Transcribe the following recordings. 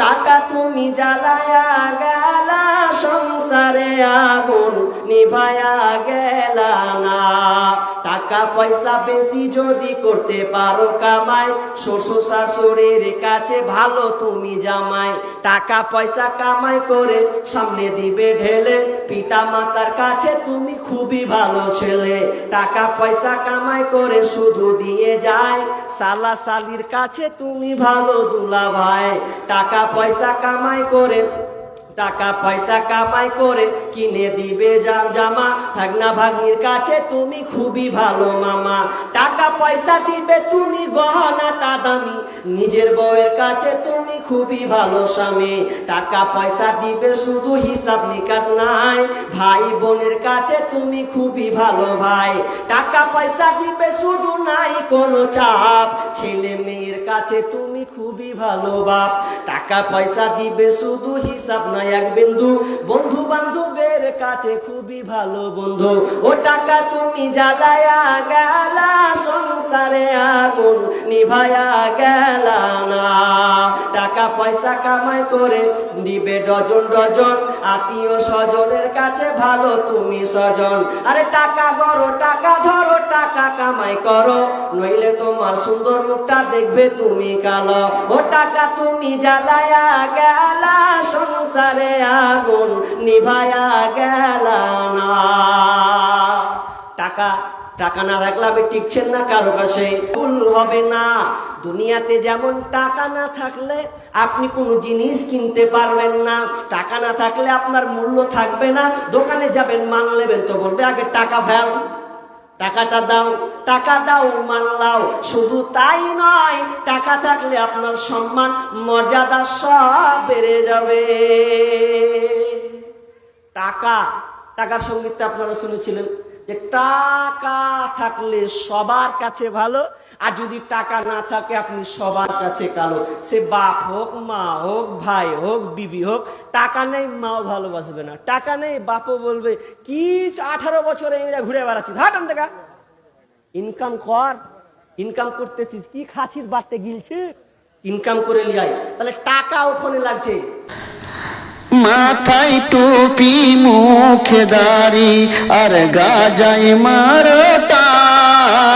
টাকা তুমি জ্বালায়া গেলা সংসারে আগুন নিভায়া গেলা না। টাকা পয়সা বেশি যদি করতে পারো কামাই, শ্বশুর শাশুড়ির কাছে ভালো তুমি জামাই। টাকা পয়সা কামাই করে সামনে দিবে ঢেলে পিতা মাতার কাছে তুমি খুবই ভালো ছেলে। টাকা পয়সা কামাই করে শুধু দিয়ে যায় সালা সালির কাছে তুমি ভালো দুলা ভাই টাকা পয়সা কামাই করে টাকা পয়সা কামাই করে কিনে দিবে জাম জামা। ভাগনা ভাগ্নির কাছে তুমি খুবই ভালো মামা। টাকা পয়সা দিবে তুমি গহনাটা দামি। নিজের বউয়ের কাছে তুমি খুবই ভালো স্বামী। টাকা পয়সা দিবে শুধু হিসাব নিকাশ নাই। ভাই বোনের কাছে তুমি খুবই ভালো ভাই। টাকা পয়সা দিবে শুধু নাই কোনো চাপ। ছেলে মেয়ের কাছে তুমি খুবই ভালো বাপ। টাকা পয়সা দিবে শুধু হিসাব নাই। এক বিন্দু। বন্ধু বান্ধবের কাছে খুবই ভালো বন্ধু। ও টাকা তুমি জ্বালায়া গেলা, সংসারে আগুন নিভায়া গেলা না। টাকা পয়সা কামাই করে দিবে ডজন ডজন। আত্মীয় স্বজনের কাছে ভালো তুমি স্বজন। আরে টাকা গড়ো, টাকা ধরো, টাকা কামাই করো। নইলে তোমার সুন্দর মুখটা দেখবে তুমি কালো। ও টাকা তুমি জ্বালায়া গেলা, সংসারে আগুন নিভায়া গেলা না। টাকা টাকা না আপনি টিকছেন না কারও কাছে। ভুল হবে না। দুনিয়াতে যেমন টাকা না থাকলে আপনি কোনো জিনিস কিনতে পারবেন না। টাকা না থাকলে আপনার মূল্য থাকবে না। দোকানে যাবেন, মাল নেবেন, তো বলবে, আগে টাকা ফেল। টাকাটা দাও, টাকা দাও মানলাও শুধু তাই নয়, টাকা থাকলে আপনার সম্মান, মর্যাদা সব বেড়ে যাবে। টাকা, টাকার সঙ্গীতটা আপনারা শুনেছিলেন যে টাকা থাকলে সবার কাছে ভালো আর যদি টাকা না থাকে, আপনি সবার কাছে কালো। সে বাপ হোক, মা হোক, ভাই হোক, বিবি হোক, টাকা নেই, মাও ভালোবাসবে না। টাকা নেই, বাপও বলবে, কি আঠারো বছরে এরা ঘুরে বেড়াচ্ছি? হাটান দেখা। ইনকাম কর ইনকাম করতেছিস, কি খাসির বাড়তে গিলছে? ইনকাম করে লিয়াই তাহলে টাকা ওখানে লাগছে। মাথায় টুপি, মুখে দাড়ি, আর গাজায় মারো।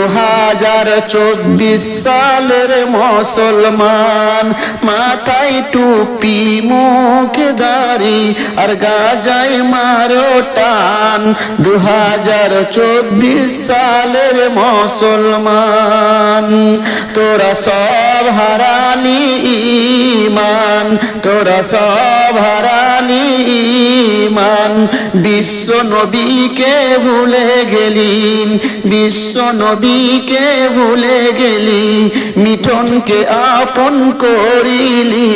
দু হাজার চব্বিশ সালের মুসলমান, মাথায় টুপি, মুখে দাড়ি, আর গাজায় মারো টান। দু হাজার চব্বিশ সালের মুসলমান, তোরা সব হারালি ইমান তোরা সব হারালি ইমান বিশ্ব নবীকে ভুলে গেলি বিশ্ব নবীকে ভুলে গেলি? মিঠনকে আপন করিলি।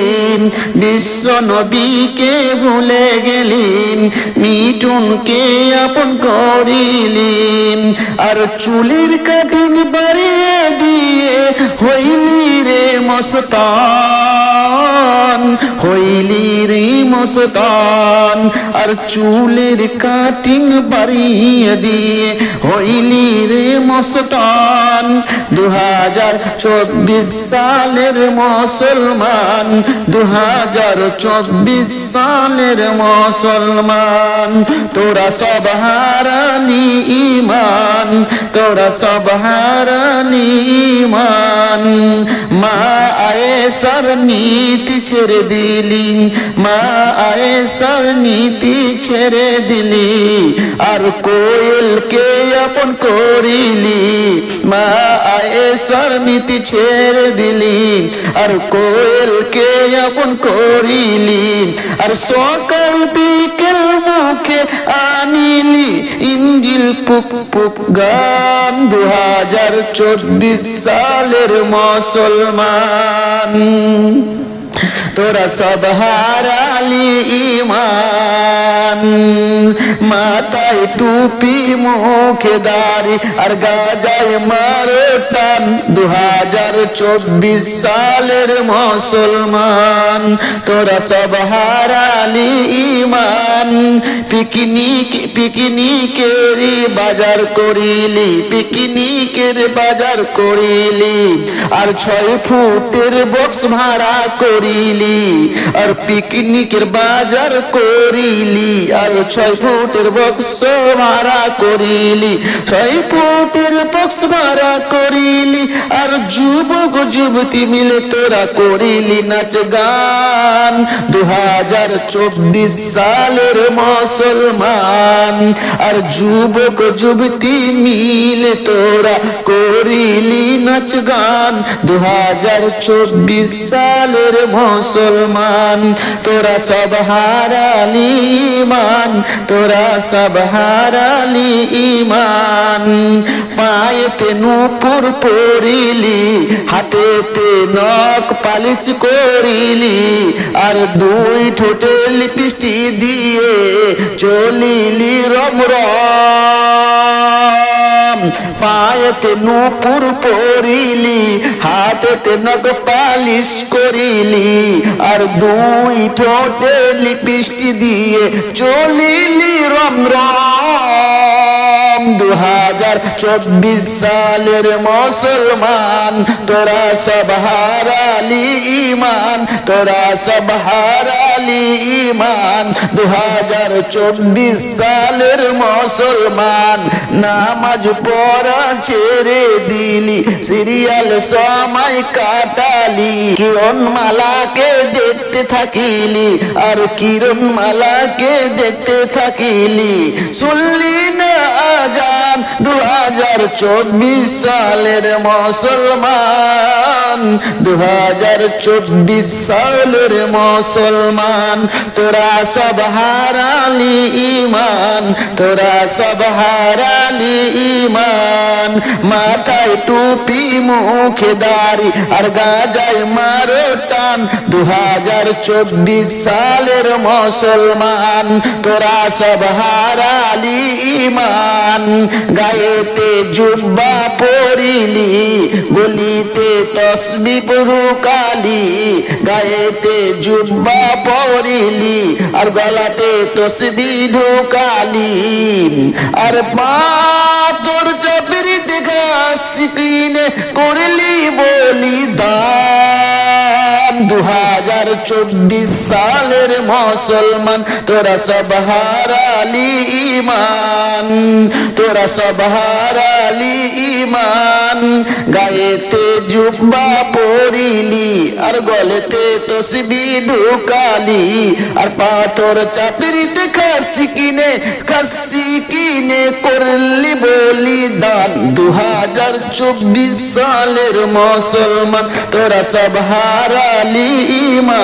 বিশ্ব নবীকে ভুলে গেলি। মিঠুনকে আপন করিলি। আর চুলির কাটিং বাড়িয়ে দিয়ে হইলি রে মস্তান, হইলি রে মস্তান। আর চুলের কাটিং বাড়িয়ে দিয়ে হইলি রে মস্তান দু হাজার চব্বিশ সালের মুসলমান দু হাজার চব্বিশ সালের মুসলমান। তোরা সব হারালি ইমান তোরা সব হারালি ইমান মা আয়েসার নীতি ছেড়ে দিলি, মা আয়েসার নীতি ছেড়ে দিলি। আর কোয়েলকে আপন করিলি, মা আয়েসার নীতি ছেড়ে দিলি, আর কোয়েলকে আপন করিলি, আর সকাল বিকেল মুখে আনিলি, ইঞ্জিল পুপ পুপ গান দু হাজার চব্বিশ সালের মুসলমান। তোরা সব হারালি ইমান। মাথায় টুপি, মুখে দাড়ি, আর গাজায় মারো টান। দু হাজার চব্বিশ সালের মুসলমান, তোরা সব হারালি ইমান। পিকনিক, পিকনিকের বাজার করিলি, পিকনিকের বাজার করিলি। আর ছয় ফুটের বক্স ভাড়া করিলি আর পিকনিকের বাজার করিলি আর ছয় ফুটের বক্স ভাড়া করিলি, ছয় ফুটের বক্স ভাড়া করিলি আর যুবক যুবতী মিলে তোরা করিলি নাচ গান। দু হাজার চব্বিশ সালের মুসলমান আর যুবক যুবতী মিলে তোরা করিলি নাচ গান। দু হাজার চব্বিশ সালের মুসলমান, তোরা সব হারালি ইমান তোরা সব হারালি ইমান পায়েতে নুপুর পড়িলি হাতেতে নখ পালিশ করিলি, আর দুই ঠোঁটে লিপস্টি দিয়ে চলিলি রম রম পায়েতে নুপুর পরিলি, হাতেতে নখ পালিশ করিলি, আর দুই ঠোঁটে লিপিষ্টি দিয়ে চলিলি রম রম দু হাজার চব্বিশ সালের মুসলমান, তোরা সব হারালি ইমান তোরা সব হারালি ইমান দু হাজার চব্বিশ সালের মুসলমান, নামাজ পড়া ছেড়ে দিলি, সিরিয়াল সময় কাটালি কিরণ মালাকে দেখতে থাকিলি, আর কিরণ মালাকে দেখতে থাকিলি। শুনলি না আজান দু হাজার চব্বিশ সালের মুসলমান দু হাজার চব্বিশ সালের মুসলমান। তোরা সব হারালি ইমান তোরা সব হারালি ইমান মাথায় টুপি, মুখে দাড়ি, আর গাজায় মারো টান। দু হাজার চব্বিশ সালের মুসলমান, তোরা সব হারালি ইমান গায়েতে জুব্বা পরিলি, গলিতে তসবি কালি গায়েতে জুব্বা পরিলি, আর গলাতে তসবি ঢুকালি। আর পাথর চাপড়ি দেখা সিকিনে করলি বলি দান দু হাজার চব্বিশ সালের মুসলমান, তোরা সব হারালি ইমান তোরা সব হারালি ইমান গায়েতে জুব্বা পরিলি, আর গলেতে তসবি ঢুকালি, আর পাথর চাপড়িতে খাসি কিনে খাসি কিনে করলি বলি দান দু হাজার চব্বিশ সালের মুসলমান, তোরা সব হারালি ইমান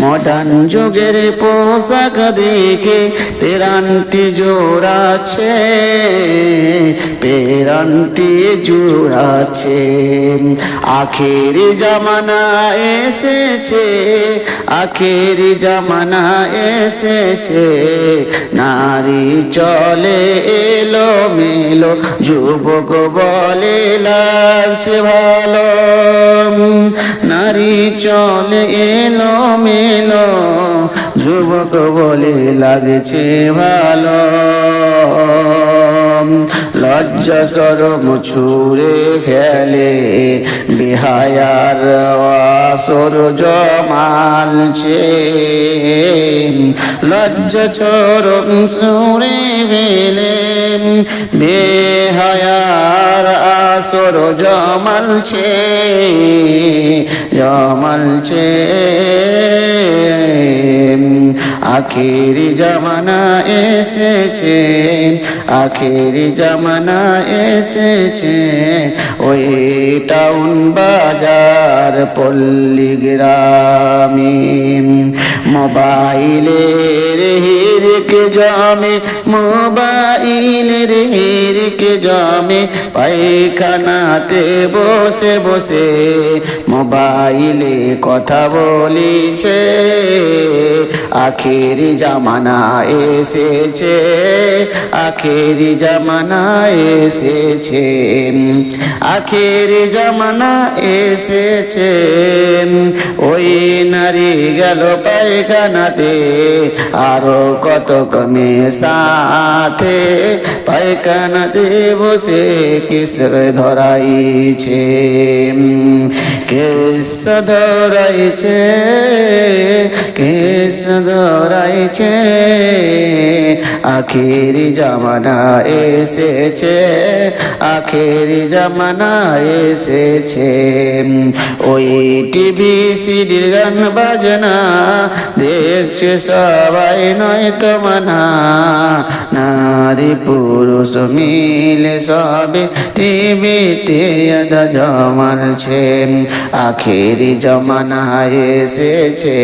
মডার্ন যুগের পোশাক দেখে পেরান্টি জোড়াছে পেরান্টি জোড়াছে আখের জামানা এসেছে, আখের জামানা এসেছে। নারী চলে এলো মেলো যুবক বলে লাগছে ভালো। নারী চলে এলো মেলো যুবক বলে, লাগছে ভালো। লজ্জা সরম ছুড়ে ফেলে, বিহায়ার আসর জমালছে লজ্জা চরম ছুড়ে ফেলে, বেহায়ার আসর জমালছে জমালছে আখেরি জামানা এসেছে আখির জামানা এসেছে। ওই টাউন বাজার পল্লী গ্রামীণ মোবাইলের হিরক জমে, মোবাইলের হিরক জমে, পায়খানাতে বসে বসে মোবাইলে কথা বলিছে। আখেরি জামানা এসেছে, আখেরি জামানা এসেছে, আখেরি জামানা এসেছে। ওই নারী গেল পায়খানাতে আরও কত কমে সাথে পায়খানাতে বসে কিসর ধরাইছে? কেস ধরাইছে? কেস ধরাইছে? আখেরি জামানা এসেছে, আখেরি জামানা এসেছে। ওই টিভি সিডির গান বাজনা দেখছে সবাই নয় তো মানা। নারী পুরুষ মিলে সবে টিভিতে জমালছে আখেরি জমানা এসেছে,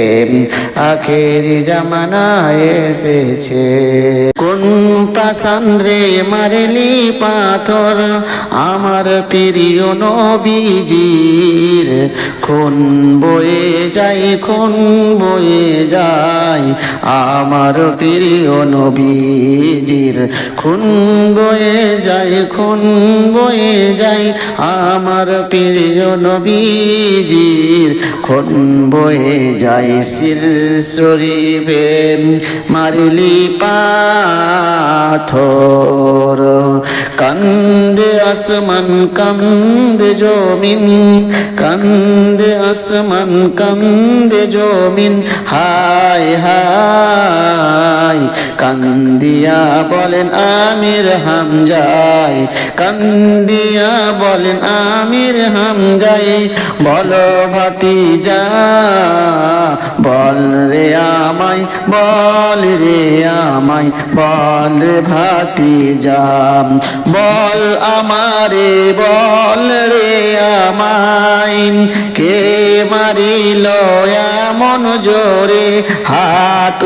আখেরি জামানা এসেছে। কোন পাশান রে মারলি পাথর? আমার প্রিয় নবীজির। খুন বয়ে যায় খুন বয়ে যায়। আমার প্রিয় নবীজির খুন বয়ে যায়, খুন বয়ে যায়। আমার প্রিয় নবীজির খুন বয়ে যায় শির শরীফে। মারলি পাথর, কান্দে আসমান, কান্দে জমিন, কান্দে আসমান, কান্দে জমিন। হায় হাই, কান্দিয়া বলেন আমির হামজাই, কান্দিয়া বলেন আমির হামজাই, বলো ভাতিজা, বল রে আমায়, বল রে আমায়, বল রে ভাতিজা, বল আমারে, বল রে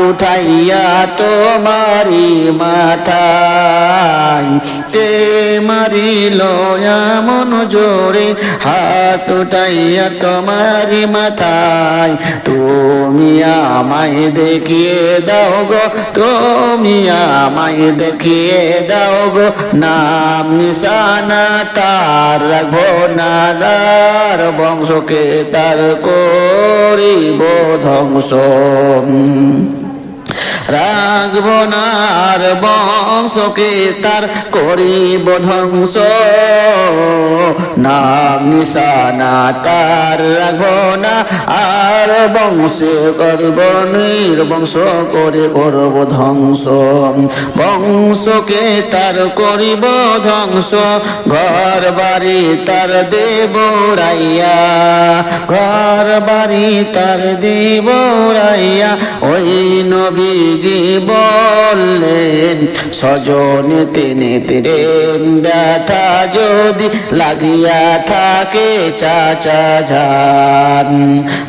উঠাইয়া তোমারি মাথায়। কে মারিল এমন জোরে, হাত উঠাইয়া তোমারি মাথায়। তুমি আমায় দেখিয়ে দাও গো, তুমি আমায় দেখিয়ে দাও গো। নাম নিশানা তার রাখব না দার বংশকে তার করিব ধ্বংস। রাখব নার বংশকে তার করিব ধ্বংস? নিশানা, তার রাখব না আর বংশে করব, নির্বংশ করে করব ধ্বংস। বংশকে তার করিব ধ্বংস ঘর বাড়ি তার দেব রাইয়া। ঘর বাড়ি তার দেব রাইয়া, ওই নবীজি বললেন স্বজন তেনে তেরে ব্যথা যদি লাগিয়া থাকে চাচা যান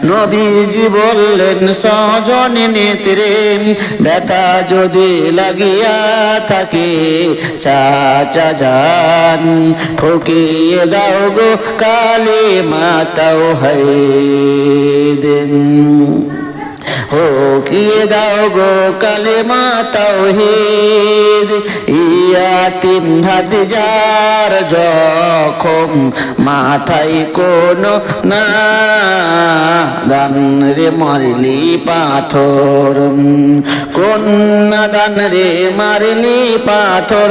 নবীজি বললেন স্বজন নেত্রে ব্যথা যদি লাগিয়া থাকে চাচা যান ঠকিয়ে দাও গো কালে মাতাও দেন। ও কিয়ে দাও গো কালে মাতাও হেদ ইয়াতিম হাত যার যখন মাথায় কোনো না দান রে মারলি পাথর। কোন দান রে মারলি পাথর?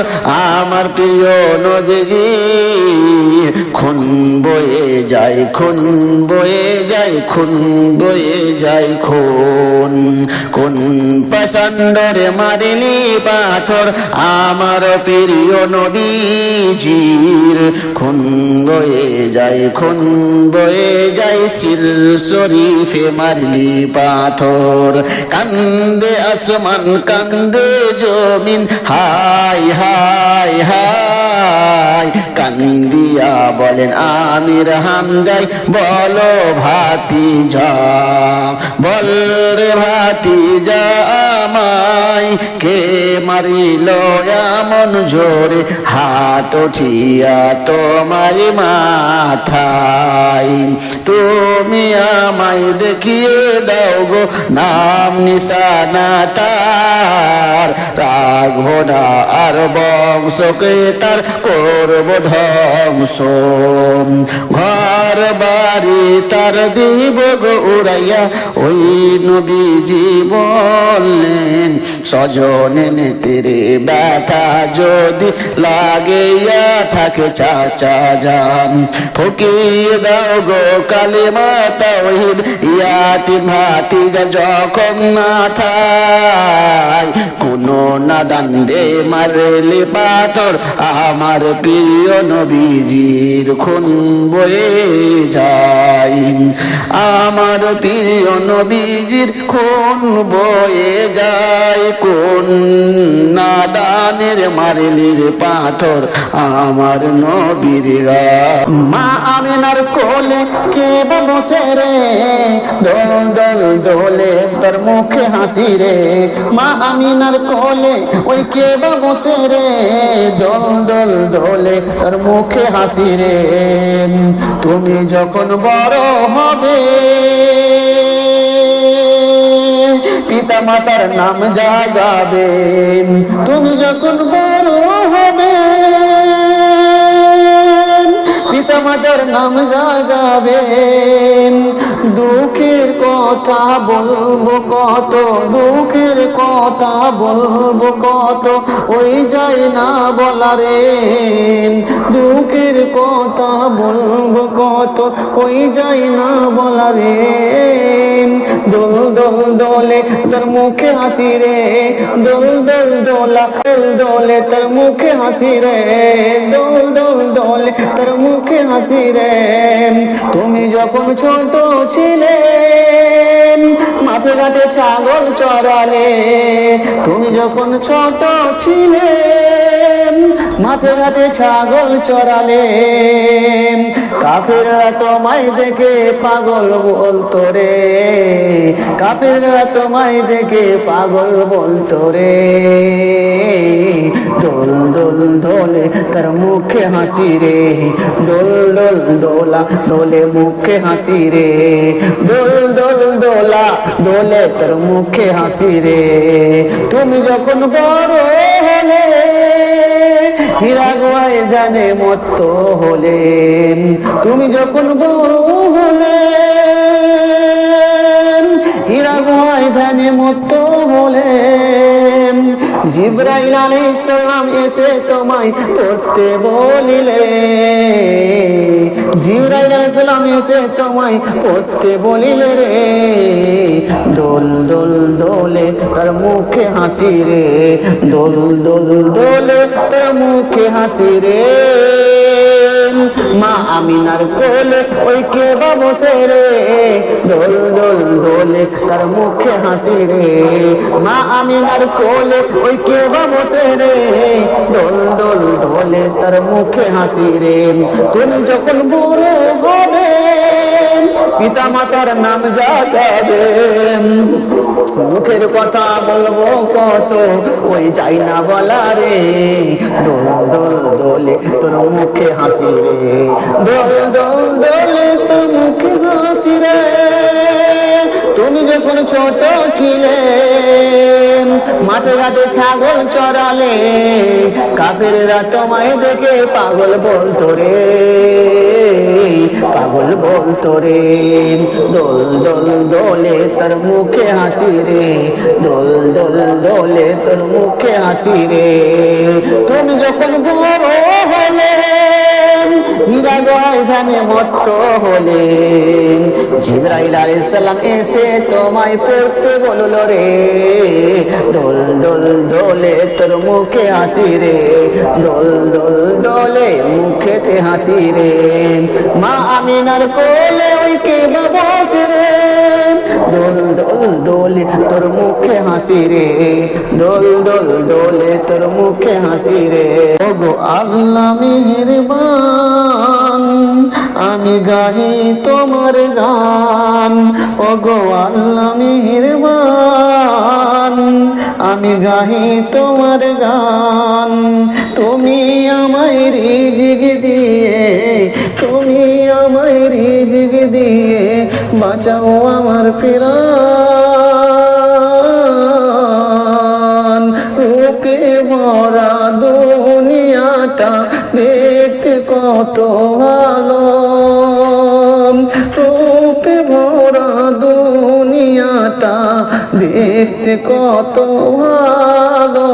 আমার প্রিয় নবীজি, খুন বয়ে যায়, খুন বয়ে যায়, খুন বয়ে যায় খুন কোন কোন পছন্দরে মারলি পাথর? আমার প্রিয় নবীজির খুন বয়ে যায়, খুন বয়ে যায়, শির শরীফ মারলি পাথর। কান্দে আসমান, কান্দে জমিন, হাই হাই হাই। কান্দিয়া বলেন, আমির হামদাই বলো ভাতি যা বল রে ভাতি আমায়, কে মারিল এমন জোরে? হাত উঠিয়া তোমার মাথায়। তুমি আমায় দেখিয়ে দাও গো, নাম নিশানা তার। রাঘব না আর বংশকে তার করব ধ্বংস ঘর বাড়ি তার দিব গো উড়াইয়া, ওই নবীজি বললেন সজনে নেতেরে ব্যথা যদি লাগিয়া থাকে চাচা যান ফকিয়ে দাও গো কালে মাতা ওহিদ ইয়াতি ভাতি যখন মাথায় কোনো নাদান দে মারলে পাথর। আমার প্রিয় নবীজির খুন বয়ে যায়। আমার প্রিয় নবীজির খুন বয়ে যায়, কোন নাদানের মারলির পাথর আমার নবীর মা আমিনার কোলে কে বসে রে? দোল দোল, দোলে তোর মুখে হাসি রে। মা আমিনার কোলে ওই কে বসে রে? দোল দোল, দোলে তোর মুখে হাসি রে। তুমি যখন বড় হবে পিতা মাতার নাম জাগাবেন তুমি যখন বড় হবে, পিতা মাতার নাম জাগাবেন দুঃখের কথা বলব কত, দুঃখের কথা বলব কত, ওই যাই না বলা রে দুঃখের কথা বলব কত, ওই যাই না বলা রে দোল দোল, দোলে তোর মুখে হাসি রে। দোল দোল, দোলা, দোল, দোলে তোর মুখে হাসি রে। দোল দোল, দোলে তোর মুখে হাসি রে। তুমি যখন ছোট ছিলে মাঠে ঘাটে ছাগল চড়ালে, তুমি যখন ছোট ছিলে মাঠে ঘাটে ছাগল চড়ালে, কাফেররা তোমায় দেখে পাগল বলতো রে। কাফেররা তোমায় দেখে পাগল বলতো রে। দোল দোল, দোলে তার মুখে হাসি রে। দোল দোল, দোলা, দোলে মুখে হাসি রে। দোল দোল, দোলা, দোলে তার মুখে হাসি রে। তুমি যখন বড় হলে, হীরা গোয়ায় জানে মত্ত হলেন। তুমি যখন বড় হীরা গোয়ায় ধানে মত্ত হলেন জিব্রাইল আলাইহিস সালাম এসে তোমায় পড়তে বলিলে। জিব্রাইল আলাইহিস সালাম এসে তোমায় পড়তে বলিলে রে। দোল দোল, দোলে তার মুখে হাসি রে। দোল দোল, দোলে তার মুখে হাসি রে। মা আমিনার কোলে ওই কে বসে রে দোল দোল দোলে তার মুখে হাসি রে। মা আমিনার কোলে ওই কে বসে রে দোল দোল দোলে তার মুখে হাসি রে। তুমি যখন বড় হবে পিতা মাতার নাম জাগাবেন। মুখের কথা বলব কত, ওই যাই না বলা রে। দোল দোল দোলে তোর মুখে হাসি রে। দোল দোল দোলে তোর মুখে হাসি রে। তুমি যখন ছোট ছিলে মাঠে ঘাটে ছাগল চড়ালে, কাপেরা তোমায় দেখে পাগল বলতো রে, পাগল বলতো রে। দোল দোল, দোলে তোর মুখে হাসি রে, দোল দোল, দোলে তোর মুখে হাসি রে। তুমি যখন বড় হীরা গয় ধানে মত্ত হলেন। জিব্রাইল আলাইহিস সালাম এসে তোমায় পড়তে বলল রে, দোল দোল দোলে তোর মুখে হাসি রে, দোল দোল দোলে মুখেতে হাসি রে। মা আমিনার কোলে ওই কে বসে রে, দোলে তোর মুখে হাসি রে। দোল দোল, দোলে, তোর মুখে হাসি রে। ওগো আল্লাহ মেহেরবান, আমি গাহি তোমার গান। ও গো আল্লাহ মেহেরবান, আমি গাহি তোমার গান। তুমি আমায় রিজিক দিয়ে তুমি আমায় রিজিক দিয়ে বাঁচাও আমার ফেরান রূপে ভরা দুনিয়াটা দেখতে কত ভালো। রূপে ভরা দুনিয়াটা দেখতে কত ভালো।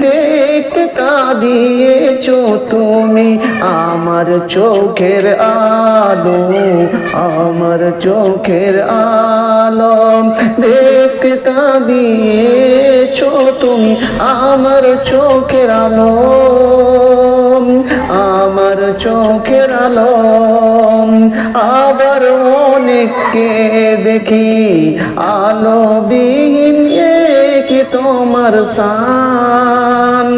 দেখতে তা দিয়েছ তুমি আমার চোখের আলো, আমার চোখের আলো দেখতে তা দিয়েছ তুমি আমার চোখের আলো, আমার চোখের আলো। আবার অনেককে দেখি আলো বিহীন কি তোমার সান।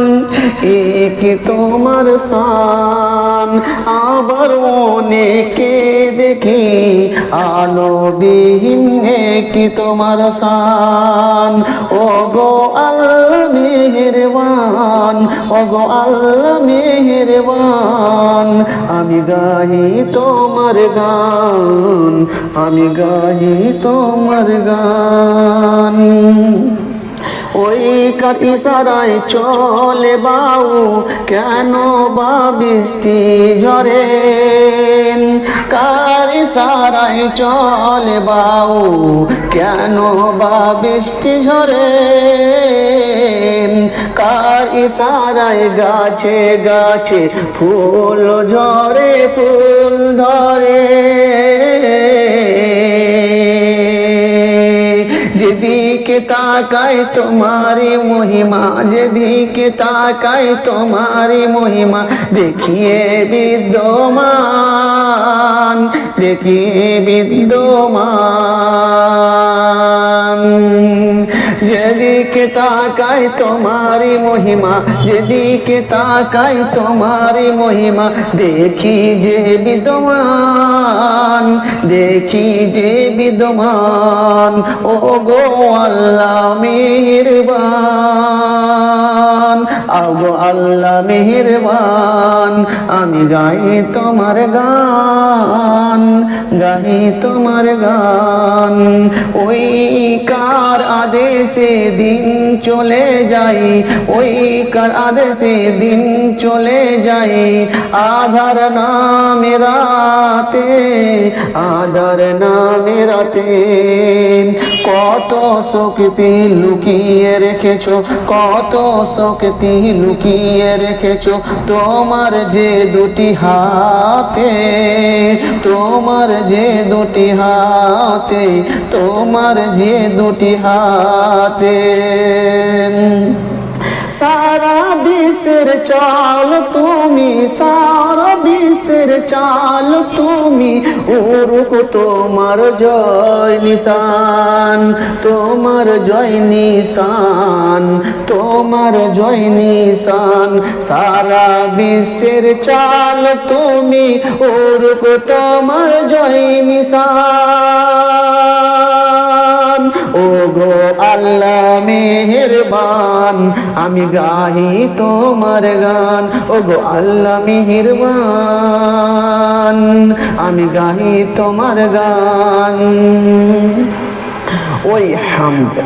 কি তোমার সান আবার অনেকে দেখি আলো বিহীন কি তোমার সান ও গো আল্লাহ মেহেরবান ও গো আল্লাহ মেহেরবান, আমি গাহি তোমার গান, আমি গাহি তোমার গান। ওই কাটি সারাই চলে বাউ, কেন বা বৃষ্টি ঝরে কার ইশারায় চলে বাউ, কেন বা বৃষ্টি ঝরে কার ইশারায় গাছে গাছে ফুল ঝরে ফুল তাকাই তোমারি মহিমা যেদিকে তাকাই তোমারি মহিমা দেখিয়ে বিদ্যমান দেখিয়ে বিদ্যমান। যেদিকে তাকাই তোমারি মহিমা, যেদিকে তাকাই তোমারি মহিমা, দেখি যে বিদ্যমান, দেখি যে বিদ্যমান। ও গো আল্লাহ মেহেরবান আগো আল্লাহ মেহেরবান, আমি গাই তোমার গান, গাই তোমার গান। ওই কার আদেশে দিন চলে যাই ওই কার আদেশে দিন চলে যাই আধার নামে রাতে আধার নামে রাতে কত শক্তি লুকিয়ে রেখেছো, কত শক্তি লুকিয়ে রেখেছো তোমার যে দুটি হাতে, তোমার যে দুটি হাতে, তোমার যে দুটি হাতে। সারা বিশ্বের চাল তুমি চাল তুমি উরুক তোমার জয় নিশান, তোমার জয় নিশান, তোমার জয় নিশান। সারা বিশ্বের চাল তুমি উরুক তোমার জয় নিশান। ও গো আল্লাহ মেহেরবান, আমি গাহি তোমার গান। ও গো আল্লাহ মেহেরবান, আমি গাহি তোমার গান। ওই হামদ